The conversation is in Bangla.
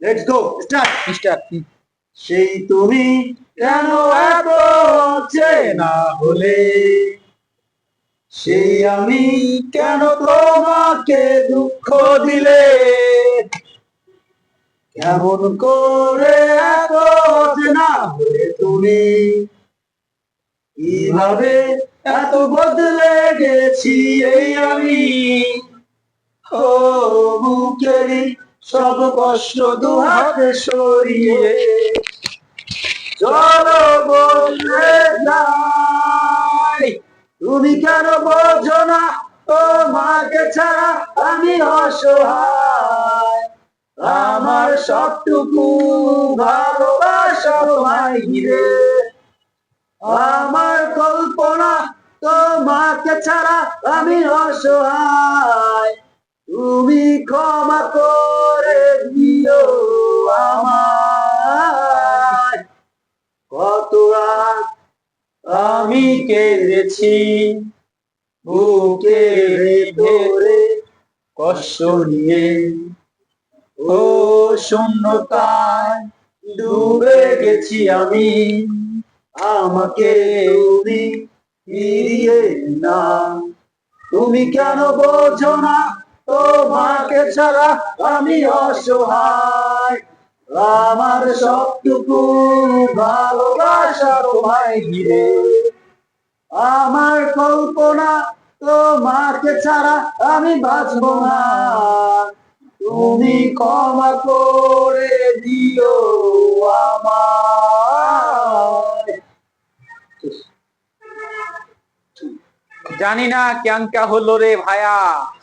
লেটস গো স্টার্ট স্টার্ট সেই তুমি কেন এত চেনা হলে? সেই আমি কেন তোমাকে দুঃখ দিলে? কেমন করে এত চেনা হলে তুমি? কীভাবে এত বদলে গেছি এই আমি? বুকেরই সব কষ্ট দু হাতে সরিয়ে চলো বললে যাই তুমি কেন বোঝো না? ও মাকে ছাড়া আমি অসহায়। আমার সবটুকু ভালোবাসা তোমায় ঘিরে আমার কল্পনা তোমাকে ছাড়া আমি অসহায়। তুমি ক্ষমা করে দিও আমায়। কত আমি কেঁদেছি, বুকে ভেতরে কষ্ট নিয়ে। ও শূন্যতায় ডুবে গেছি আমি, আমাকে ফিরিয়ে না তুমি কেন বোঝো না তোমাকে ছাড়া আমি অসহায়। আমার সবটুকু ভালোবাসা তোমায় ঘিরে। আমার কল্পনা তোমাকে ছাড়া আমি বাঁচব না। তুমি ক্ষমা করে দিও আমায়। জানি না ক্যাংকা হলো রে ভায়া।